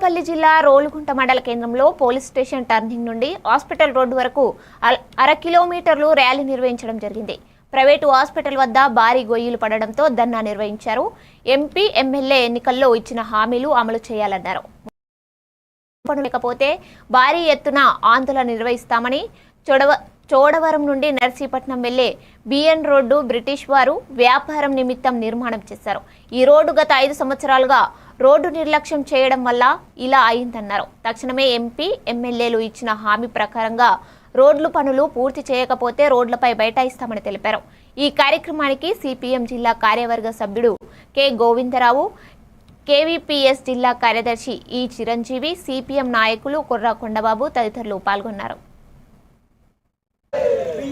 అనకాపల్లి జిల్లా రోలుగుంట మండల కేంద్రంలో పోలీస్ స్టేషన్ టర్నింగ్ నుండి హాస్పిటల్ రోడ్డు వరకు అర కిలోమీటర్లు ర్యాలీ నిర్వహించడం జరిగింది. ప్రైవేటు హాస్పిటల్ వద్ద భారీ గొయ్యిలు పడడంతో ధర్నా నిర్వహించారు. ఎంపీ ఎమ్మెల్యే ఎన్నికల్లో ఇచ్చిన హామీలు అమలు చేయాలన్నారు. లేకపోతే భారీ ఎత్తున ఆందోళన నిర్వహిస్తామని చొడవ చోడవరం నుండి నర్సీపట్నం వెళ్ళే బిఎన్ రోడ్డు బ్రిటిష్ వారు వ్యాపారం నిమిత్తం నిర్మాణం చేశారు. ఈ రోడ్డు గత ఐదు సంవత్సరాలుగా రోడ్డు నిర్లక్ష్యం చేయడం వల్ల ఇలా అయిందన్నారు. తక్షణమే ఎంపీ ఎమ్మెల్యేలు ఇచ్చిన హామీ ప్రకారంగా రోడ్లు పనులు పూర్తి చేయకపోతే రోడ్లపై బైఠాయిస్తామని తెలిపారు. ఈ కార్యక్రమానికి సిపిఎం జిల్లా కార్యవర్గ సభ్యుడు కె. గోవిందరావు కేవీపీఎస్ జిల్లా కార్యదర్శి ఈ చిరంజీవి సిపిఎం నాయకులు కుర్ర కొండబాబు తదితరులు పాల్గొన్నారు.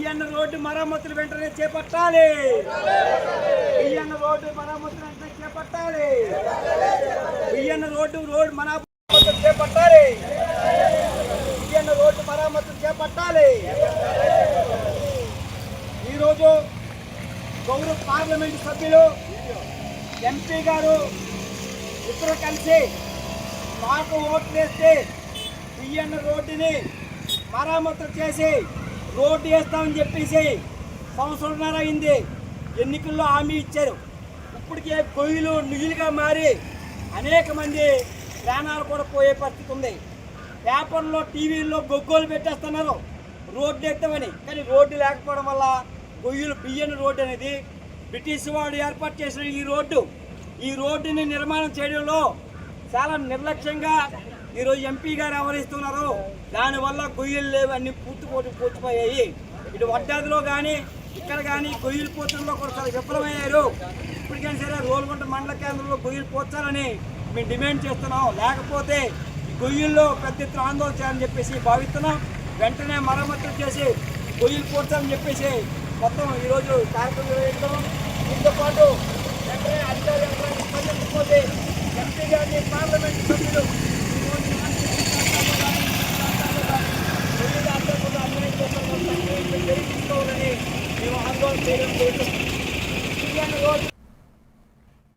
బియ్యన్న రోడ్డు మరమ్మతులు వెంటనే చేపట్టాలి. బియ్యన్న రోడ్డు మరమ్మతులు వెంటనే చేపట్టాలి. బియ్యన్న రోడ్డు రోడ్డు మరమ్మతులు చేపట్టాలి. బియ్యన్న రోడ్డు మరమ్మతులు చేపట్టాలి. ఈరోజు గౌరవ పార్లమెంట్ సభ్యులు ఎంపీ గారు ఇద్దరు కలిసి మాకు ఓట్లు వేస్తే బియ్యన్న రోడ్డుని మరమ్మతులు చేసి రోడ్డు వేస్తామని చెప్పేసి సంవత్సరంన్నర అయింది. ఎన్నికల్లో హామీ ఇచ్చారు. ఇప్పటికే గొయ్యిలు నిధులుగా మారి అనేక మంది ప్రాణాలు కూడా పోయే పరిస్థితి ఉంది. పేపర్లో టీవీల్లో గొగ్గోలు పెట్టేస్తున్నారు. రోడ్డు ఎత్తమని. కానీ రోడ్డు లేకపోవడం వల్ల గొయ్యిలు బియ్యని రోడ్డు అనేది బ్రిటిష్ వాడు ఏర్పాటు చేసిన ఈ రోడ్డు. ఈ రోడ్డుని నిర్మాణం చేయడంలో చాలా నిర్లక్ష్యంగా ఈరోజు ఎంపీ గారు వ్యవహరిస్తున్నారు దానివల్ల గొయ్యలు లేవు అన్ని పూర్తిపోటు పూర్తిపోయాయి ఇటు వడ్డాదిలో కానీ ఇక్కడ కానీ గొయ్యలు పోతుల్లో కూడా చాలా విఫలమయ్యారు. ఇప్పటికైనా సరే రోల్గుంట మండల కేంద్రంలో గొయ్యలు పోర్చాలని మేము డిమాండ్ చేస్తున్నాం. లేకపోతే గొయ్యల్లో పెద్ద ఎత్తున ఆందోళన చేయాలని చెప్పేసి భావిస్తున్నాం. వెంటనే మరమ్మతులు చేసి గొయ్యలు పోర్చాలని చెప్పేసి మొత్తం ఈరోజు కార్యక్రమం నిర్వహిస్తాం దీంతో పాటు వెంటనే అధికారి స్పందించకపోతే ఎంపీ పార్లమెంట్ సభ్యులు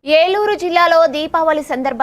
ఏలూరు జిల్లాలో దీపావళి సందర్భంగా